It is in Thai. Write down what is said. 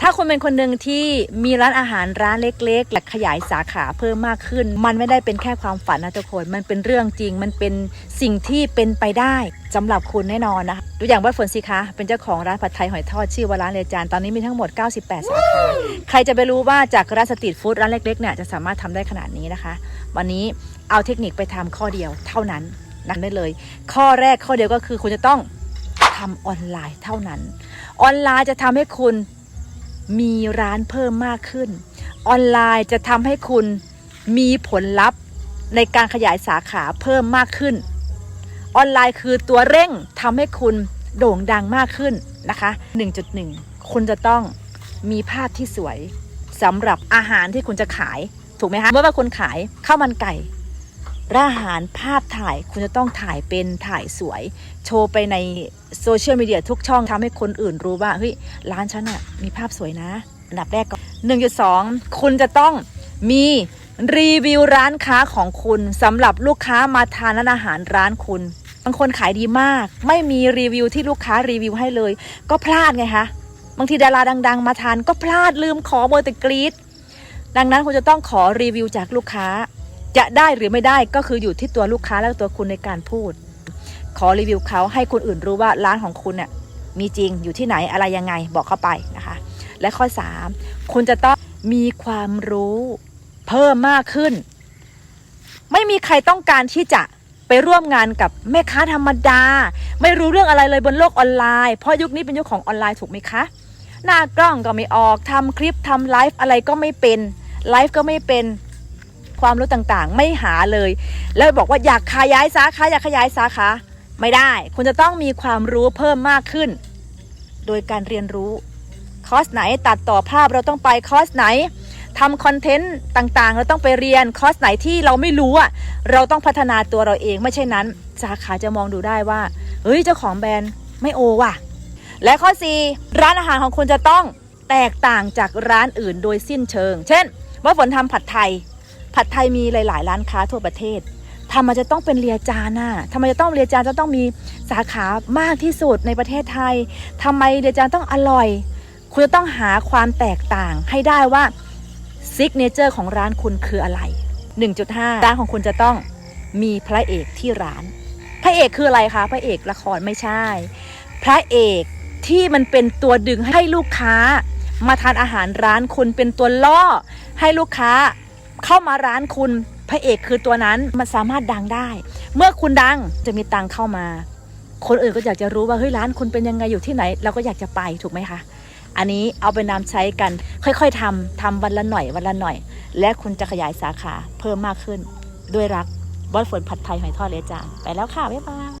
ถ้าคุณเป็นคนหนึ่งที่มีร้านอาหารร้านเล็กๆและขยายสาขาเพิ่มมากขึ้น มันไม่ได้เป็นแค่ความฝันนะทุกคน มันเป็นเรื่องจริง มันเป็นสิ่งที่เป็นไปได้สำหรับคุณแน่นอนนะคะดูอย่างว่าฝนสิคะ เป็นเจ้าของร้านผัดไทยหอยทอดชื่อว่าร้านเลจาน ตอนนี้มีทั้งหมด 98 สาขา ใครจะไปรู้ว่าจากร้านสตรีทฟู้ดร้านเล็กๆเนี่ยจะสามารถทำได้ขนาดนี้นะคะ วันนี้เอาเทคนิคไปทำข้อเดียวเท่านั้นนั่นได้เลย ข้อแรกข้อเดียวก็คือคุณจะต้องทำออนไลน์เท่านั้น ออนไลน์จะทำให้คุณ มีร้านเพิ่มมากขึ้น ออนไลน์จะทำให้คุณมีผลลัพธ์ในการขยายสาขาเพิ่มมากขึ้น ออนไลน์คือตัวเร่งทำให้คุณโด่งดังมากขึ้นนะคะ 1.1 คุณจะต้องมีภาพที่สวยสำหรับอาหารที่คุณจะขาย ถูกไหมคะ เมื่อว่าคุณขายข้าวมันไก่ ร้านอาหารภาพถ่ายคุณจะต้องถ่ายเป็นถ่ายสวย โชว์ไปในโซเชียลมีเดียทุกช่องทำให้คนอื่นรู้ว่าเฮ้ยร้านฉันอะมีภาพสวยนะ อันดับแรกก็1.2คุณจะต้องมีรีวิวร้านค้าของคุณสำหรับลูกค้ามาทานร้านอาหารร้านคุณบางคนขายดีมาก ไม่มีรีวิวที่ลูกค้ารีวิวให้เลย ก็พลาดไงคะบางทีดาราดัง ๆ มาทานก็พลาดลืมขอโมวแต่กรีดดังนั้นคุณจะต้องขอรีวิวจากลูกค้า จะได้หรือไม่ได้ก็คืออยู่ที่ตัวลูกค้าและตัวคุณในการพูด ขอรีวิวเขาให้คนอื่นรู้ว่าร้านของคุณเนี่ยมีจริงอยู่ที่ไหนอะไรยังไงบอกเข้าไปนะคะ และข้อ 3 คุณจะต้องมีความรู้เพิ่มมากขึ้น ไม่มีใครต้องการที่จะไปร่วมงานกับแม่ค้าธรรมดา ไม่รู้เรื่องอะไรเลยบนโลกออนไลน์ เพราะยุคนี้เป็นยุคของออนไลน์ถูกไหมคะ หน้ากล้องก็ไม่ออกทำคลิปทำไลฟ์อะไรก็ไม่เป็นไลฟ์ก็ไม่เป็น ความรู้ต่างๆ ไม่หาเลย แล้วบอกว่าอยากขยายสาขาอยากขยายสาขาไม่ได้ คุณจะต้องมีความรู้เพิ่มมากขึ้น โดยการเรียนรู้คอร์สไหนตัดต่อภาพเราต้องไปคอร์สไหนทำคอนเทนต์ต่างๆ เราต้องไปเรียนคอร์สไหนที่เราไม่รู้อะเราต้องพัฒนาตัวเราเองไม่ใช่นั้นสาขาจะมองดูได้ว่าเฮ้ยเจ้าของแบรนด์ไม่โอว่ะ และข้อ 4 ร้านอาหารของคุณจะต้องแตกต่างจากร้านอื่นโดยสิ้นเชิง เช่น ว่าฝนทำผัดไทย ผัดไทยมีหลาย ๆ ร้านค้าทั่วประเทศทำไมจะต้องเป็นเรียจาน่ะทำไมจะต้องเรียจานจะต้องมีสาขามากที่สุดในประเทศไทยทำไมเรียจานต้องอร่อย คุณจะต้องหาความแตกต่างให้ได้ว่าซิกเนเจอร์ของร้านคุณคืออะไร 1.5 ร้านของคุณจะต้องมีพระเอกที่ร้าน พระเอกคืออะไรคะ พระเอกละครไม่ใช่ พระเอกที่มันเป็นตัวดึงให้ลูกค้า มาทานอาหารร้านคุณเป็นตัวล่อให้ลูกค้า เข้ามาร้านคุณพระเอกคือตัวนั้นมันสามารถดังได้ เมื่อคุณดังจะมีตังเข้ามา คนอื่นก็อยากจะรู้ว่าเฮ้ยร้านคุณเป็นยังไงอยู่ที่ไหน เราก็อยากจะไปถูกไหมคะอันนี้เอาไปนำใช้กัน ค่อยๆทำทำวันละหน่อยวันละหน่อย และคุณจะขยายสาขาเพิ่มมากขึ้น ด้วยรักบอสฝนผัดไทยหอยทอดเลจางไปแล้วค่ะ บ๊ายบาย